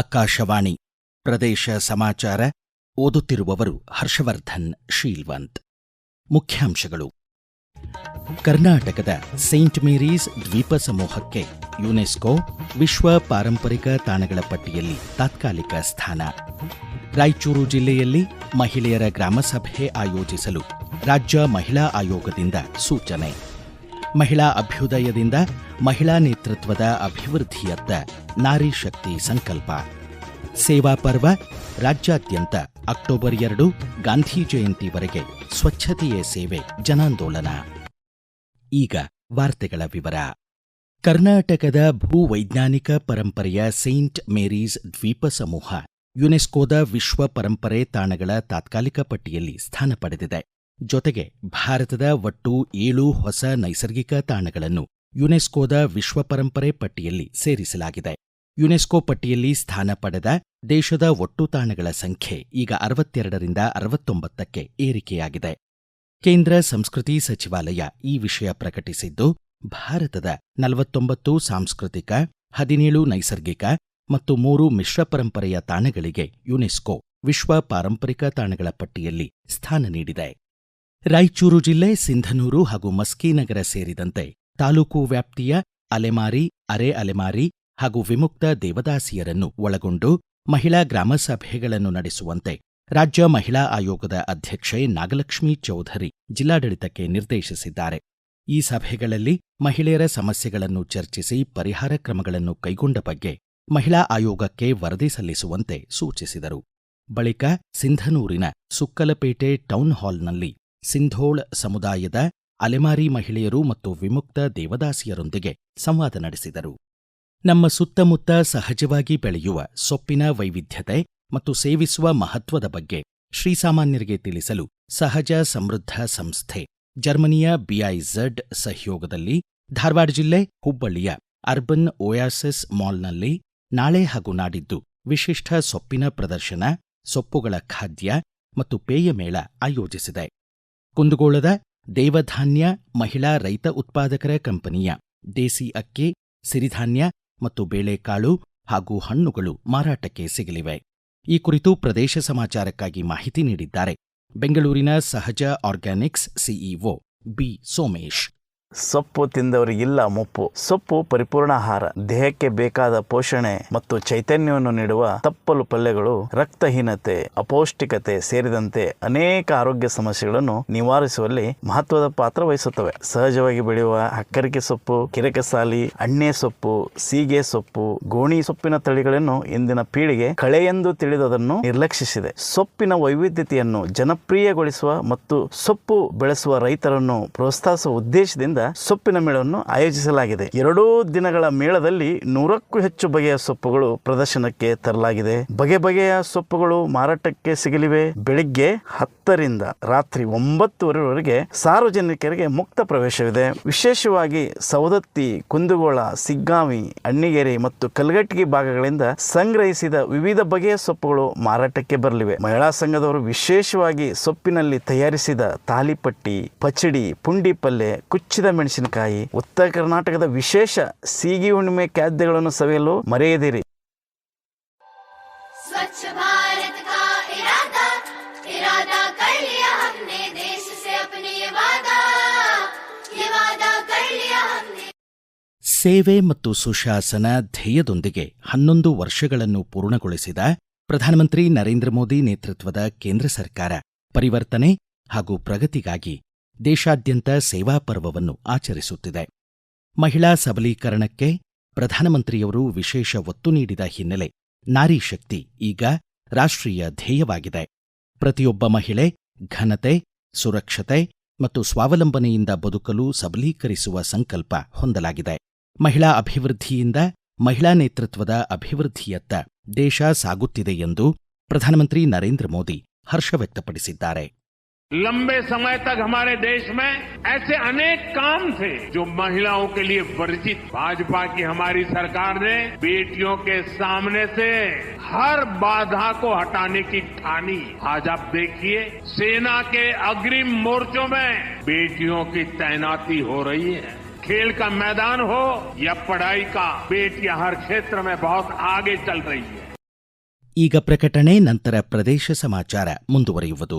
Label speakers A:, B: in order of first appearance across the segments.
A: ಆಕಾಶವಾಣಿ ಪ್ರದೇಶ ಸಮಾಚಾರ ಓದುತ್ತಿರುವವರು ಹರ್ಷವರ್ಧನ್ ಶೀಲ್ವಂತ್ ಮುಖ್ಯಾಂಶಗಳು ಕರ್ನಾಟಕದ ಸೇಂಟ್ ಮೇರೀಸ್ ದ್ವೀಪ ಸಮೂಹಕ್ಕೆ ಯುನೆಸ್ಕೋ ವಿಶ್ವ ಪಾರಂಪರಿಕ ತಾಣಗಳ ಪಟ್ಟಿಯಲ್ಲಿ ತಾತ್ಕಾಲಿಕ ಸ್ಥಾನ ರಾಯಚೂರು ಜಿಲ್ಲೆಯಲ್ಲಿ ಮಹಿಳೆಯರ ಗ್ರಾಮಸಭೆ ಆಯೋಜಿಸಲು ರಾಜ್ಯ ಮಹಿಳಾ ಆಯೋಗದಿಂದ ಸೂಚನೆ ಮಹಿಳಾ ಅಭ್ಯುದಯದಿಂದ ಮಹಿಳಾ ನೇತೃತ್ವದ ಅಭಿವೃದ್ಧಿಯತ್ತ ನಾರಿ ಶಕ್ತಿ ಸಂಕಲ್ಪ ಸೇವಾ ಪರ್ವ ರಾಜ್ಯಾದ್ಯಂತ ಅಕ್ಟೋಬರ್ ಎರಡು ಗಾಂಧಿ ಜಯಂತಿವರೆಗೆ ಸ್ವಚ್ಛತೆಯೇ ಸೇವೆ ಜನಾಂದೋಲನ ಈಗ ವಾರ್ತೆಗಳ ವಿವರ ಕರ್ನಾಟಕದ ಭೂವೈಜ್ಞಾನಿಕ ಪರಂಪರೆಯ ಸೇಂಟ್ ಮೇರೀಸ್ ದ್ವೀಪ ಸಮೂಹ ಯುನೆಸ್ಕೋದ ವಿಶ್ವ ಪರಂಪರೆ ತಾಣಗಳ ತಾತ್ಕಾಲಿಕ ಪಟ್ಟಿಯಲ್ಲಿ ಸ್ಥಾನ ಪಡೆದಿದೆ ಜೊತೆಗೆ ಭಾರತದ ಒಟ್ಟು ಏಳು ಹೊಸ ನೈಸರ್ಗಿಕ ತಾಣಗಳನ್ನು ಯುನೆಸ್ಕೋದ ವಿಶ್ವ ಪರಂಪರೆ ಪಟ್ಟಿಯಲ್ಲಿ ಸೇರಿಸಲಾಗಿದೆ ಯುನೆಸ್ಕೋ ಪಟ್ಟಿಯಲ್ಲಿ ಸ್ಥಾನ ಪಡೆದ ದೇಶದ ಒಟ್ಟು ತಾಣಗಳ ಸಂಖ್ಯೆ ಈಗ ಅರವತ್ತೆರಡರಿಂದ ಅರವತ್ತೊಂಬತ್ತಕ್ಕೆ ಏರಿಕೆಯಾಗಿದೆ ಕೇಂದ್ರ ಸಂಸ್ಕೃತಿ ಸಚಿವಾಲಯ ಈ ವಿಷಯ ಪ್ರಕಟಿಸಿದ್ದು ಭಾರತದ ನಲವತ್ತೊಂಬತ್ತು ಸಾಂಸ್ಕೃತಿಕ ಹದಿನೇಳು ನೈಸರ್ಗಿಕ ಮತ್ತು ಮೂರು ಮಿಶ್ರ ಪರಂಪರೆಯ ತಾಣಗಳಿಗೆ ಯುನೆಸ್ಕೋ ವಿಶ್ವ ಪಾರಂಪರಿಕ ತಾಣಗಳ ಪಟ್ಟಿಯಲ್ಲಿ ಸ್ಥಾನ ನೀಡಿದೆ ರಾಯಚೂರು ಜಿಲ್ಲೆ ಸಿಂಧನೂರು ಹಾಗೂ ಮಸ್ಕಿನಗರ ಸೇರಿದಂತೆ ತಾಲೂಕು ವ್ಯಾಪ್ತಿಯ ಅಲೆಮಾರಿ ಅರೆ ಅಲೆಮಾರಿ ಹಾಗೂ ವಿಮುಕ್ತ ದೇವದಾಸಿಯರನ್ನು ಒಳಗೊಂಡು ಮಹಿಳಾ ಗ್ರಾಮ ಸಭೆಗಳನ್ನು ನಡೆಸುವಂತೆ ರಾಜ್ಯ ಮಹಿಳಾ ಆಯೋಗದ ಅಧ್ಯಕ್ಷೆ ನಾಗಲಕ್ಷ್ಮಿ ಚೌಧರಿ ಜಿಲ್ಲಾಡಳಿತಕ್ಕೆ ನಿರ್ದೇಶಿಸಿದ್ದಾರೆ ಈ ಸಭೆಗಳಲ್ಲಿ ಮಹಿಳೆಯರ ಸಮಸ್ಯೆಗಳನ್ನು ಚರ್ಚಿಸಿ ಪರಿಹಾರ ಕ್ರಮಗಳನ್ನು ಕೈಗೊಂಡ ಬಗ್ಗೆ ಮಹಿಳಾ ಆಯೋಗಕ್ಕೆ ವರದಿ ಸಲ್ಲಿಸುವಂತೆ ಸೂಚಿಸಿದರು ಬಳಿಕ ಸಿಂಧನೂರಿನ ಸುಕ್ಕಲಪೇಟೆ ಟೌನ್ ಹಾಲ್ನಲ್ಲಿ ಸಿಂಧೋಳ್ ಸಮುದಾಯದ ಅಲೆಮಾರಿ ಮಹಿಳೆಯರು ಮತ್ತು ವಿಮುಕ್ತ ದೇವದಾಸಿಯರೊಂದಿಗೆ ಸಂವಾದ ನಡೆಸಿದರು ನಮ್ಮ ಸುತ್ತಮುತ್ತ ಸಹಜವಾಗಿ ಬೆಳೆಯುವ ಸೊಪ್ಪಿನ ವೈವಿಧ್ಯತೆ ಮತ್ತು ಸೇವಿಸುವ ಮಹತ್ವದ ಬಗ್ಗೆ ಶ್ರೀಸಾಮಾನ್ಯರಿಗೆ ತಿಳಿಸಲು ಸಹಜ ಸಮೃದ್ಧ ಸಂಸ್ಥೆ ಜರ್ಮನಿಯ ಬಿಐಝಡ್ ಸಹಯೋಗದಲ್ಲಿ ಧಾರವಾಡ ಜಿಲ್ಲೆ ಹುಬ್ಬಳ್ಳಿಯ ಅರ್ಬನ್ ಓಯಾಸಿಸ್ ಮಾಲ್ನಲ್ಲಿ ನಾಳೆ ಹಾಗೂ ನಾಡಿದ್ದು ವಿಶಿಷ್ಟ ಸೊಪ್ಪಿನ ಪ್ರದರ್ಶನ ಸೊಪ್ಪುಗಳ ಖಾದ್ಯ ಮತ್ತು ಪೇಯ ಮೇಳ ಆಯೋಜಿಸಿದೆ ಕುಂದಗೋಳದ ದೇವಧಾನ್ಯ ಮಹಿಳಾ ರೈತ ಉತ್ಪಾದಕರ ಕಂಪನಿಯ ದೇಸಿ ಅಕ್ಕಿ ಸಿರಿಧಾನ್ಯ ಮತ್ತು ಬೇಳೆಕಾಳು ಹಾಗೂ ಹಣ್ಣುಗಳು ಮಾರಾಟಕ್ಕೆ ಸಿಗಲಿವೆ ಈ ಕುರಿತು ಪ್ರದೇಶ ಸಮಾಚಾರಕ್ಕಾಗಿ ಮಾಹಿತಿ ನೀಡಿದ್ದಾರೆ ಬೆಂಗಳೂರಿನ ಸಹಜ ಆರ್ಗ್ಯಾನಿಕ್ಸ್ ಸಿಇಒ ಬಿ ಸೋಮೇಶ್
B: ಸೊಪ್ಪು ತಿಂದವರಿಗಿಲ್ಲ ಮುಪ್ಪು ಸೊಪ್ಪು ಪರಿಪೂರ್ಣ ಆಹಾರ ದೇಹಕ್ಕೆ ಬೇಕಾದ ಪೋಷಣೆ ಮತ್ತು ಚೈತನ್ಯವನ್ನು ನೀಡುವ ತಪ್ಪಲು ಪಲ್ಯಗಳು ರಕ್ತಹೀನತೆ ಅಪೌಷ್ಟಿಕತೆ ಸೇರಿದಂತೆ ಅನೇಕ ಆರೋಗ್ಯ ಸಮಸ್ಯೆಗಳನ್ನು ನಿವಾರಿಸುವಲ್ಲಿ ಮಹತ್ವದ ಪಾತ್ರ ವಹಿಸುತ್ತವೆ ಸಹಜವಾಗಿ ಬೆಳೆಯುವ ಅಕ್ಕರಿಕೆ ಸೊಪ್ಪು ಕಿರಕಸಾಲಿ ಅಣ್ಣೆ ಸೊಪ್ಪು ಸೀಗೆ ಸೊಪ್ಪು ಗೋಣಿ ಸೊಪ್ಪಿನ ತಳಿಗಳನ್ನು ಇಂದಿನ ಪೀಳಿಗೆ ಕಳೆ ಎಂದು ತಿಳಿದದನ್ನು ನಿರ್ಲಕ್ಷಿಸಿದೆ ಸೊಪ್ಪಿನ ವೈವಿಧ್ಯತೆಯನ್ನು ಜನಪ್ರಿಯಗೊಳಿಸುವ ಮತ್ತು ಸೊಪ್ಪು ಬೆಳೆಸುವ ರೈತರನ್ನು ಪ್ರೋತ್ಸಾಹಿಸುವ ಉದ್ದೇಶದಿಂದ ಸೊಪ್ಪಿನ ಮೇಳವನ್ನು ಆಯೋಜಿಸಲಾಗಿದೆ ಎರಡೂ ದಿನಗಳ ಮೇಳದಲ್ಲಿ ನೂರಕ್ಕೂ ಹೆಚ್ಚು ಬಗೆಯ ಸೊಪ್ಪುಗಳು ಪ್ರದರ್ಶನಕ್ಕೆ ತರಲಾಗಿದೆ ಬಗೆ ಬಗೆಯ ಸೊಪ್ಪುಗಳು ಮಾರಾಟಕ್ಕೆ ಸಿಗಲಿವೆ ಬೆಳಿಗ್ಗೆ ಹತ್ತರಿಂದ ರಾತ್ರಿ ಒಂಬತ್ತುವರೆವರೆಗೆ ಸಾರ್ವಜನಿಕರಿಗೆ ಮುಕ್ತ ಪ್ರವೇಶವಿದೆ ವಿಶೇಷವಾಗಿ ಸವದತ್ತಿ ಕುಂದಗೋಳ ಸಿಗ್ಗಾವಿ ಅಣ್ಣಿಗೆರೆ ಮತ್ತು ಕಲ್ಗಟ್ಟಿಗೆ ಭಾಗಗಳಿಂದ ಸಂಗ್ರಹಿಸಿದ ವಿವಿಧ ಬಗೆಯ ಸೊಪ್ಪುಗಳು ಮಾರಾಟಕ್ಕೆ ಬರಲಿವೆ ಮಹಿಳಾ ಸಂಘದವರು ವಿಶೇಷವಾಗಿ ಸೊಪ್ಪಿನಲ್ಲಿ ತಯಾರಿಸಿದ ತಾಲಿಪಟ್ಟಿ ಪಚಡಿ ಪುಂಡಿ ಪಲ್ಯ ಕುಚ್ಚಿದ ಮೆಣಸಿನಕಾಯಿ ಉತ್ತರ ಕರ್ನಾಟಕದ ವಿಶೇಷ ಸೀಗಿ ಹುಣ್ಣಿಮೆ ಖಾದ್ಯಗಳನ್ನು ಸವಿಯಲು ಮರೆಯದಿರಿ
A: ಸೇವೆ ಮತ್ತು ಸುಶಾಸನ ಧ್ಯೇಯದೊಂದಿಗೆ ಹನ್ನೊಂದು ವರ್ಷಗಳನ್ನು ಪೂರ್ಣಗೊಳಿಸಿದ ಪ್ರಧಾನಮಂತ್ರಿ ನರೇಂದ್ರ ಮೋದಿ ನೇತೃತ್ವದ ಕೇಂದ್ರ ಸರ್ಕಾರ ಪರಿವರ್ತನೆ ಹಾಗೂ ಪ್ರಗತಿಗಾಗಿ ದೇಶಾದ್ಯಂತ ಸೇವಾ ಪರ್ವವನ್ನು ಆಚರಿಸುತ್ತಿದೆ ಮಹಿಳಾ ಸಬಲೀಕರಣಕ್ಕೆ ಪ್ರಧಾನಮಂತ್ರಿಯವರು ವಿಶೇಷ ಒತ್ತು ನೀಡಿದ ಹಿನ್ನೆಲೆ ನಾರಿ ಶಕ್ತಿ ಈಗ ರಾಷ್ಟ್ರೀಯ ಧ್ಯೇಯವಾಗಿದೆ ಪ್ರತಿಯೊಬ್ಬ ಮಹಿಳೆ ಘನತೆ ಸುರಕ್ಷತೆ ಮತ್ತು ಸ್ವಾವಲಂಬನೆಯಿಂದ ಬದುಕಲು ಸಬಲೀಕರಿಸುವ ಸಂಕಲ್ಪ ಹೊಂದಲಾಗಿದೆ ಮಹಿಳಾ ಅಭಿವೃದ್ಧಿಯಿಂದ ಮಹಿಳಾ ನೇತೃತ್ವದ ಅಭಿವೃದ್ಧಿಯತ್ತ ದೇಶ ಸಾಗುತ್ತಿದೆ ಎಂದು ಪ್ರಧಾನಮಂತ್ರಿ ನರೇಂದ್ರ ಮೋದಿ ಹರ್ಷ ವ್ಯಕ್ತಪಡಿಸಿದ್ದಾರೆ
C: लंबे समय तक हमारे देश में ऐसे अनेक काम थे जो महिलाओं के लिए वर्जित भाजपा की हमारी सरकार ने बेटियों के सामने से हर बाधा को हटाने की ठानी आज आप देखिए सेना के अग्रिम मोर्चों में बेटियों की तैनाती हो रही है खेल का मैदान हो या पढ़ाई का बेटियां हर क्षेत्र में बहुत आगे चल रही है
A: ಈಗ ಪ್ರಕಟಣೆ ನಂತರ ಪ್ರದೇಶ ಸಮಾಚಾರ ಮುಂದುವರಿಯುವುದು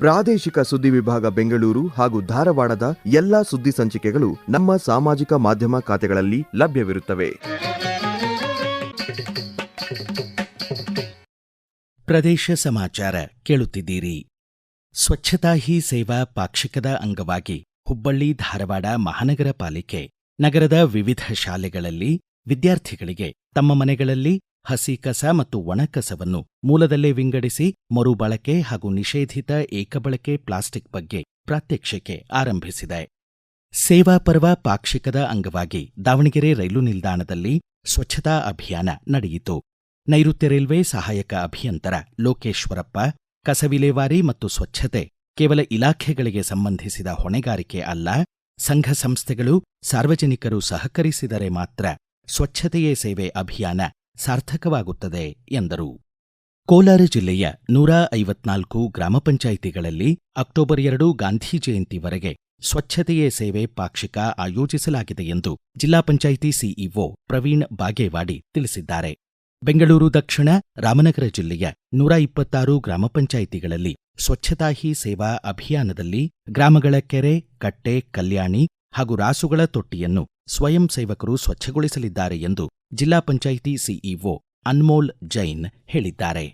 D: ಪ್ರಾದೇಶಿಕ ಸುದ್ದಿ ವಿಭಾಗ ಬೆಂಗಳೂರು ಹಾಗೂ ಧಾರವಾಡದ ಎಲ್ಲಾ ಸುದ್ದಿ ಸಂಚಿಕೆಗಳು ನಮ್ಮ ಸಾಮಾಜಿಕ ಮಾಧ್ಯಮ ಖಾತೆಗಳಲ್ಲಿ ಲಭ್ಯವಿರುತ್ತವೆ
A: ಪ್ರದೇಶ ಸಮಾಚಾರ ಕೇಳುತ್ತಿದ್ದೀರಿ ಸ್ವಚ್ಛತಾ ಹಿ ಸೇವಾ ಪಾಕ್ಷಿಕದ ಅಂಗವಾಗಿ ಹುಬ್ಬಳ್ಳಿ ಧಾರವಾಡ ಮಹಾನಗರ ಪಾಲಿಕೆ ನಗರದ ವಿವಿಧ ಶಾಲೆಗಳಲ್ಲಿ ವಿದ್ಯಾರ್ಥಿಗಳಿಗೆ ತಮ್ಮ ಮನೆಗಳಲ್ಲಿ ಹಸಿ ಕಸ ಮತ್ತು ಒಣಕಸವನ್ನು ಮೂಲದಲ್ಲೇ ವಿಂಗಡಿಸಿ ಮರುಬಳಕೆ ಹಾಗೂ ನಿಷೇಧಿತ ಏಕಬಳಕೆ ಪ್ಲಾಸ್ಟಿಕ್ ಬಗ್ಗೆ ಪ್ರಾತ್ಯಕ್ಷಿಕೆ ಆರಂಭಿಸಿದೆ ಸೇವಾ ಪರ್ವ ಪಾಕ್ಷಿಕದ ಅಂಗವಾಗಿ ದಾವಣಗೆರೆ ರೈಲು ನಿಲ್ದಾಣದಲ್ಲಿ ಸ್ವಚ್ಛತಾ ಅಭಿಯಾನ ನಡೆಯಿತು ನೈಋತ್ಯ ರೈಲ್ವೆ ಸಹಾಯಕ ಅಭಿಯಂತರ ಲೋಕೇಶ್ವರಪ್ಪ ಕಸ ವಿಲೇವಾರಿ ಮತ್ತು ಸ್ವಚ್ಛತೆ ಕೇವಲ ಇಲಾಖೆಗಳಿಗೆ ಸಂಬಂಧಿಸಿದ ಹೊಣೆಗಾರಿಕೆ ಅಲ್ಲ ಸಂಘ ಸಂಸ್ಥೆಗಳು ಸಾರ್ವಜನಿಕರು ಸಹಕರಿಸಿದರೆ ಮಾತ್ರ ಸ್ವಚ್ಛತೆಯೇ ಸೇವೆ ಅಭಿಯಾನ ಸಾರ್ಥಕವಾಗುತ್ತದೆ ಎಂದರು ಕೋಲಾರ ಜಿಲ್ಲೆಯ ನೂರ ಐವತ್ನಾಲ್ಕು ಗ್ರಾಮ ಪಂಚಾಯಿತಿಗಳಲ್ಲಿ ಅಕ್ಟೋಬರ್ ಎರಡು ಗಾಂಧಿ ಜಯಂತಿವರೆಗೆ ಸ್ವಚ್ಛತೆಯೇ ಸೇವೆ ಪಾಕ್ಷಿಕ ಆಯೋಜಿಸಲಾಗಿದೆ ಎಂದು ಜಿಲ್ಲಾ ಪಂಚಾಯಿತಿ ಸಿಇಒ ಪ್ರವೀಣ್ ಬಾಗೇವಾಡಿ ತಿಳಿಸಿದ್ದಾರೆ ಬೆಂಗಳೂರು ದಕ್ಷಿಣ ರಾಮನಗರ ಜಿಲ್ಲೆಯ ನೂರ ಇಪ್ಪತ್ತಾರು ಗ್ರಾಮ ಪಂಚಾಯಿತಿಗಳಲ್ಲಿ ಸ್ವಚ್ಛತಾ ಹಿ ಸೇವಾ ಅಭಿಯಾನದಲ್ಲಿ ಗ್ರಾಮಗಳ ಕೆರೆ ಕಟ್ಟೆ ಕಲ್ಯಾಣಿ ಹಾಗೂ ರಾಸುಗಳ ತೊಟ್ಟಿಯನ್ನು ಸ್ವಯಂ ಸೇವಕರು ಸ್ವಚ್ಛಗೊಳಿಸಲಿದ್ದಾರೆ ಎಂದು ಜಿಲ್ಲಾ ಪಂಚಾಯಿತಿ ಸಿಇಒ ಅನ್ಮೋಲ್ ಜೈನ್ ಹೇಳಿದ್ದಾರೆ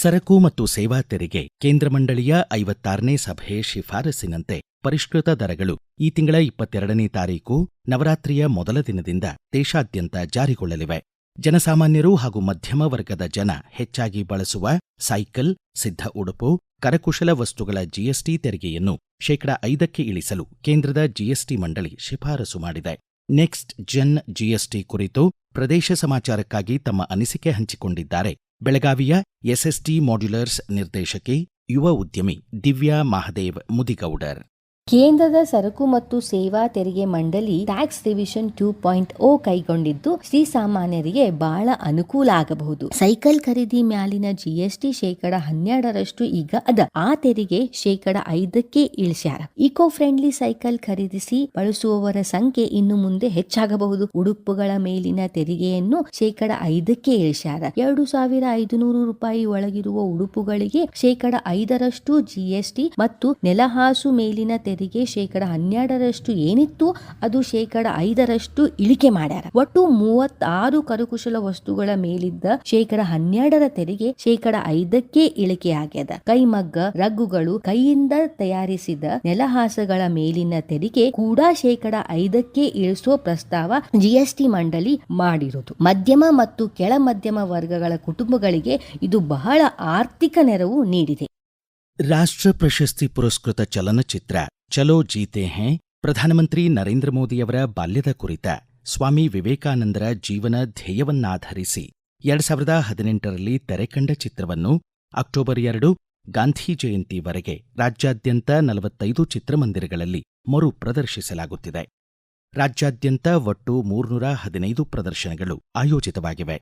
A: ಸರಕು ಮತ್ತು ಸೇವಾ ತೆರಿಗೆ ಕೇಂದ್ರ ಮಂಡಳಿಯ ಐವತ್ತಾರನೇ ಸಭೆ ಶಿಫಾರಸಿನಂತೆ ಪರಿಷ್ಕೃತ ದರಗಳು ಈ ತಿಂಗಳ ಇಪ್ಪತ್ತೆರಡನೇ ತಾರೀಕು ನವರಾತ್ರಿಯ ಮೊದಲ ದಿನದಿಂದ ದೇಶಾದ್ಯಂತ ಜಾರಿಗೊಳ್ಳಲಿವೆ ಜನಸಾಮಾನ್ಯರು ಹಾಗೂ ಮಧ್ಯಮ ವರ್ಗದ ಜನ ಹೆಚ್ಚಾಗಿ ಬಳಸುವ ಸೈಕಲ್ ಸಿದ್ಧ ಉಡುಪು ಕರಕುಶಲ ವಸ್ತುಗಳ ಜಿಎಸ್ಟಿ ತೆರಿಗೆಯನ್ನು ಶೇಕಡಾ ಐದಕ್ಕೆ ಇಳಿಸಲು ಕೇಂದ್ರದ ಜಿಎಸ್ಟಿ ಮಂಡಳಿ ಶಿಫಾರಸು ಮಾಡಿದೆ ನೆಕ್ಸ್ಟ್ ಜನ್ ಜಿಎಸ್ಟಿ ಕುರಿತು ಪ್ರದೇಶ ಸಮಾಚಾರಕ್ಕಾಗಿ ತಮ್ಮ ಅನಿಸಿಕೆ ಹಂಚಿಕೊಂಡಿದ್ದಾರೆ ಬೆಳಗಾವಿಯ ಎಸ್ಎಸ್ಟಿ ಮಾಡ್ಯುಲರ್ಸ್ ನಿರ್ದೇಶಕಿ ಯುವ ಉದ್ಯಮಿ ದಿವ್ಯಾ ಮಹದೇವ್ ಮುದಿಗೌಡರ್
E: ಕೇಂದ್ರದ ಸರಕು ಮತ್ತು ಸೇವಾ ತೆರಿಗೆ ಮಂಡಳಿ tax revision two point O ಕೈಗೊಂಡಿದ್ದು ಶ್ರೀ ಸಾಮಾನ್ಯರಿಗೆ ಬಹಳ ಅನುಕೂಲ ಆಗಬಹುದು ಸೈಕಲ್ ಖರೀದಿ ಮ್ಯಾಲಿನ ಜಿಎಸ್ಟಿ ಶೇಕಡ ಹನ್ನೆರಡರಷ್ಟು ಈಗ ಅದ ಆ ತೆರಿಗೆ ಶೇಕಡ ಐದಕ್ಕೆ ಇಳಿಸ್ಯಾರ ಇಕೋ ಫ್ರೆಂಡ್ಲಿ ಸೈಕಲ್ ಖರೀದಿಸಿ ಬಳಸುವವರ ಸಂಖ್ಯೆ ಇನ್ನು ಮುಂದೆ ಹೆಚ್ಚಾಗಬಹುದು ಉಡುಪುಗಳ ಮೇಲಿನ ತೆರಿಗೆಯನ್ನು ಶೇಕಡ ಐದಕ್ಕೆ ಇಳಿಸ್ಯಾರ ಎರಡು ಸಾವಿರ ಐದುನೂರು ರೂಪಾಯಿ ಒಳಗಿರುವ ಉಡುಪುಗಳಿಗೆ ಶೇಕಡ ಐದರಷ್ಟು ಜಿಎಸ್ಟಿ ಮತ್ತು ನೆಲಹಾಸು ಮೇಲಿನ ತೆರಿಗೆ ಮಹಿಳೆಯರಿಗೆ ಶೇಕಡ ಹನ್ನೆರಡರಷ್ಟು ಏನಿತ್ತು ಅದು ಶೇಕಡ ಐದರಷ್ಟು ಇಳಿಕೆ ಮಾಡ್ಯಾರ ಒಟ್ಟು ಮೂವತ್ತಾರು ಕರಕುಶಲ ವಸ್ತುಗಳ ಮೇಲಿದ್ದ ಶೇಕಡ ಹನ್ನೆರಡರ ತೆರಿಗೆ ಶೇಕಡ ಐದಕ್ಕೆ ಇಳಿಕೆಯಾಗ್ಯದ ಕೈಮಗ್ಗ ರಗ್ಗುಗಳು ಕೈಯಿಂದ ತಯಾರಿಸಿದ ನೆಲಹಾಸಗಳ ಮೇಲಿನ ತೆರಿಗೆ ಕೂಡ ಶೇಕಡ ಐದಕ್ಕೆ ಇಳಿಸುವ ಪ್ರಸ್ತಾವ ಜಿಎಸ್ಟಿ ಮಂಡಳಿ ಮಾಡಿರುವುದು ಮಧ್ಯಮ ಮತ್ತು ಕೆಳ ಮಧ್ಯಮ ವರ್ಗಗಳ ಕುಟುಂಬಗಳಿಗೆ ಇದು ಬಹಳ ಆರ್ಥಿಕ ನೆರವು ನೀಡಿದೆ
A: ರಾಷ್ಟ್ರ ಪ್ರಶಸ್ತಿ ಪುರಸ್ಕೃತ ಚಲನಚಿತ್ರ ಚಲೋ ಜೀತೆ ಹೇ ಪ್ರಧಾನಮಂತ್ರಿ ನರೇಂದ್ರ ಮೋದಿಯವರ ಬಾಲ್ಯದ ಕುರಿತ ಸ್ವಾಮಿ ವಿವೇಕಾನಂದರ ಜೀವನ ಧ್ಯೇಯವನ್ನಾಧರಿಸಿ ಎರಡ್ ಸಾವಿರದ ಹದಿನೆಂಟರಲ್ಲಿ ತೆರೆಕಂಡ ಚಿತ್ರವನ್ನು ಅಕ್ಟೋಬರ್ ಎರಡು ಗಾಂಧಿ ಜಯಂತಿವರೆಗೆ ರಾಜ್ಯಾದ್ಯಂತ ನಲವತ್ತೈದು ಚಿತ್ರಮಂದಿರಗಳಲ್ಲಿ ಮರು ಪ್ರದರ್ಶಿಸಲಾಗುತ್ತಿದೆ ರಾಜ್ಯಾದ್ಯಂತ ಒಟ್ಟು ಮೂರ್ನೂರ ಹದಿನೈದು ಪ್ರದರ್ಶನಗಳು ಆಯೋಜಿತವಾಗಿವೆ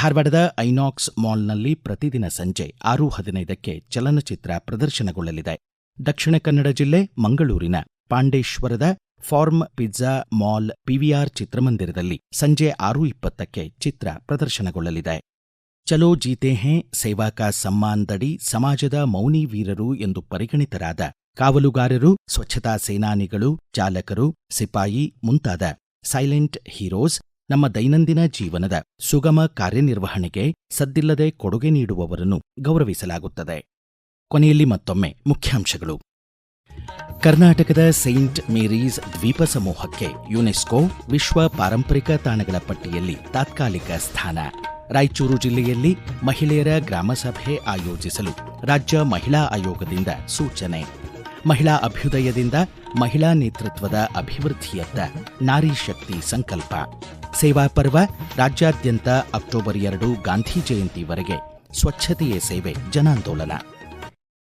A: ಧಾರವಾಡದ ಐನಾಕ್ಸ್ ಮಾಲ್ನಲ್ಲಿ ಪ್ರತಿದಿನ ಸಂಜೆ ಆರು ಹದಿನೈದಕ್ಕೆ ಚಲನಚಿತ್ರ ಪ್ರದರ್ಶನಗೊಳ್ಳಲಿದೆ ದಕ್ಷಿಣ ಕನ್ನಡ ಜಿಲ್ಲೆ ಮಂಗಳೂರಿನ ಪಾಂಡೇಶ್ವರದ ಫಾರ್ಮ್ ಪಿಜ್ಜಾ ಮಾಲ್ ಪಿವಿಆರ್ ಚಿತ್ರಮಂದಿರದಲ್ಲಿ ಸಂಜೆ ಆರು ಇಪ್ಪತ್ತಕ್ಕೆ ಚಿತ್ರ ಪ್ರದರ್ಶನಗೊಳ್ಳಲಿದೆ ಚಲೋ ಜೀತೆ ಹೇ ಸೇವಾಕಾ ಸಮ್ಮಾನ್ದಡಿ ಸಮಾಜದ ಮೌನಿ ವೀರರು ಎಂದು ಪರಿಗಣಿತರಾದ ಕಾವಲುಗಾರರು ಸ್ವಚ್ಛತಾ ಸೇನಾನಿಗಳು ಚಾಲಕರು ಸಿಪಾಯಿ ಮುಂತಾದ ಸೈಲೆಂಟ್ ಹೀರೋಸ್ ನಮ್ಮ ದೈನಂದಿನ ಜೀವನದ ಸುಗಮ ಕಾರ್ಯನಿರ್ವಹಣೆಗೆ ಸದ್ದಿಲ್ಲದೆ ಕೊಡುಗೆ ನೀಡುವವರನ್ನು ಗೌರವಿಸಲಾಗುತ್ತದೆ ಕೊನೆಯಲ್ಲಿ ಮತ್ತೊಮ್ಮೆ ಮುಖ್ಯಾಂಶಗಳು ಕರ್ನಾಟಕದ ಸೇಂಟ್ ಮೇರೀಸ್ ದ್ವೀಪ ಸಮೂಹಕ್ಕೆ ಯುನೆಸ್ಕೋ ವಿಶ್ವ ಪಾರಂಪರಿಕ ತಾಣಗಳ ಪಟ್ಟಿಯಲ್ಲಿ ತಾತ್ಕಾಲಿಕ ಸ್ಥಾನ ರಾಯಚೂರು ಜಿಲ್ಲೆಯಲ್ಲಿ ಮಹಿಳೆಯರ ಗ್ರಾಮಸಭೆ ಆಯೋಜಿಸಲು ರಾಜ್ಯ ಮಹಿಳಾ ಆಯೋಗದಿಂದ ಸೂಚನೆ ಮಹಿಳಾ ಅಭ್ಯುದಯದಿಂದ ಮಹಿಳಾ ನೇತೃತ್ವದ ಅಭಿವೃದ್ಧಿಯತ್ತ ನಾರಿ ಶಕ್ತಿ ಸಂಕಲ್ಪ ಸೇವಾ ಪರ್ವ ರಾಜ್ಯಾದ್ಯಂತ ಅಕ್ಟೋಬರ್ ಎರಡು ಗಾಂಧಿ ಜಯಂತಿವರೆಗೆ ಸ್ವಚ್ಛತೆಯೇ ಸೇವೆ ಜನಾಂದೋಲನ